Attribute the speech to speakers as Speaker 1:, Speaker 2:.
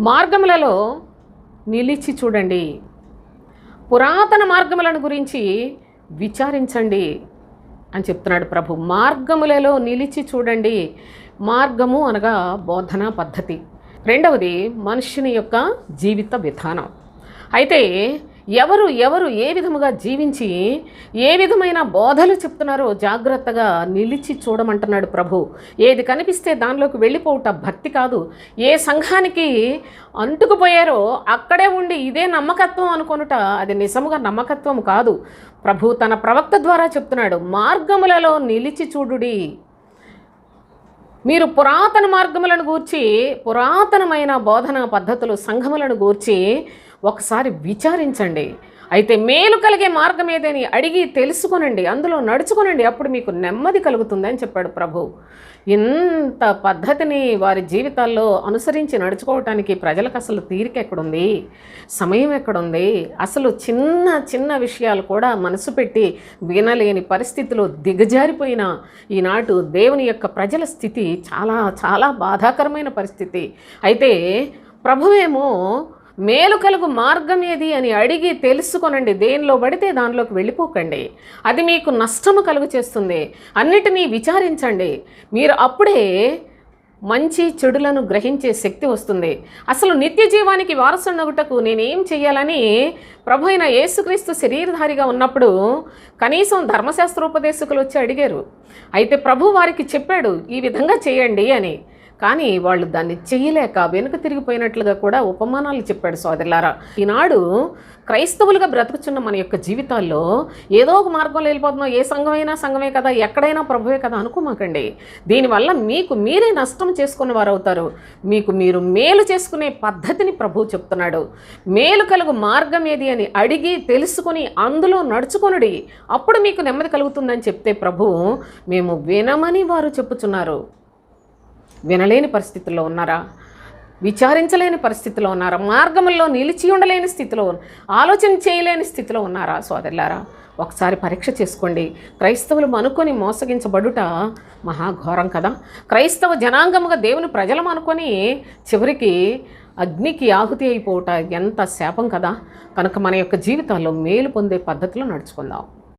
Speaker 1: మార్గములలో నిలిచి చూడండి. పురాతన మార్గములను గురించి విచారించండి అని చెప్తున్నాడు ప్రభు. మార్గములలో నిలిచి చూడండి. మార్గము అనగా బోధనా పద్ధతి. రెండవది మనుషుని యొక్క జీవిత విధానం. అయితే ఎవరు ఎవరు ఏ విధముగా జీవించి ఏ విధమైన బోధలు చెప్తున్నారో జాగ్రత్తగా నిలిచి చూడమంటున్నాడు ప్రభు. ఏది కనిపిస్తే దానిలోకి వెళ్ళిపోవుట భక్తి కాదు. ఏ సంఘానికి అంటుకుపోయారో అక్కడే ఉండి ఇదే నమ్మకత్వం అనుకొనుట అది నిజముగా నమ్మకత్వం కాదు. ప్రభు తన ప్రవక్త ద్వారా చెప్తున్నాడు మార్గములలో నిలిచి చూడుడి. మీరు పురాతన మార్గములను గూర్చి పురాతనమైన బోధన పద్ధతులు సంఘములను గూర్చి ఒకసారి విచారించండి. అయితే మేలు కలిగే మార్గం ఏదని అడిగి తెలుసుకొనండి. అందులో నడుచుకొనండి. అప్పుడు మీకు నెమ్మది కలుగుతుందని చెప్పాడు ప్రభు. ఇంత పద్ధతిని వారి జీవితాల్లో అనుసరించి నడుచుకోవటానికి ప్రజలకు అసలు తీరిక ఎక్కడుంది? సమయం ఎక్కడుంది? అసలు చిన్న చిన్న విషయాలు కూడా మనసు పెట్టి వినలేని పరిస్థితిలో దిగజారిపోయిన ఈనాటు దేవుని యొక్క ప్రజల స్థితి చాలా చాలా బాధాకరమైన పరిస్థితి. అయితే ప్రభువేమో మేలు కలుగు మార్గం ఏది అని అడిగి తెలుసుకొనండి. దేనిలో పడితే దానిలోకి వెళ్ళిపోకండి. అది మీకు నష్టము కలుగు చేస్తుంది. అన్నిటినీ విచారించండి. మీరు అప్పుడే మంచి చెడులను గ్రహించే శక్తి వస్తుంది. అసలు నిత్య జీవానికి వారసునగుటకు నేనేం చేయాలని ప్రభు అయిన యేసుక్రీస్తు శరీరధారిగా ఉన్నప్పుడు కనీసం ధర్మశాస్త్రోపదేశకులు వచ్చి అడిగారు. అయితే ప్రభు వారికి చెప్పాడు ఈ విధంగా చేయండి అని. కానీ వాళ్ళు దాన్ని చేయలేక వెనుక తిరిగిపోయినట్లుగా కూడా ఉపమానాలు చెప్పాడు సోదరులారా. ఈనాడు క్రైస్తవులుగా బ్రతుకుచున్న మన యొక్క జీవితాల్లో ఏదో ఒక మార్గంలో వెళ్ళిపోతున్నాం. ఏ సంఘమైనా సంఘమే కదా ఎక్కడైనా ప్రభువే కదా అనుకోమాకండి. దీనివల్ల మీకు మీరే నష్టం చేసుకున్న వారు అవుతారు మీకు మీరు మేలు చేసుకునే పద్ధతిని ప్రభు చెప్తున్నాడు. మేలు కలుగు మార్గం ఏది అని అడిగి తెలుసుకుని అందులో నడుచుకొనుడి. అప్పుడు మీకు నెమ్మది కలుగుతుందని చెప్తే ప్రభు మేము వినమని వారు చెప్పుచున్నారు. వినలేని పరిస్థితుల్లో ఉన్నారా? విచారించలేని పరిస్థితిలో ఉన్నారా? మార్గంలో నిలిచి ఉండలేని స్థితిలో ఆలోచన చేయలేని స్థితిలో ఉన్నారా సోదరులారా? ఒకసారి పరీక్ష చేసుకోండి. క్రైస్తవులు అనుకొని మోసగించబడుట మహాఘోరం కదా. క్రైస్తవ జనాంగముగా దేవుని ప్రజలం అనుకొని చివరికి అగ్నికి ఆహుతి అయిపోవట ఎంత శాపం కదా. కనుక మన యొక్క జీవితాల్లో మేలు పొందే పద్ధతిలో నడుచుకుందాం.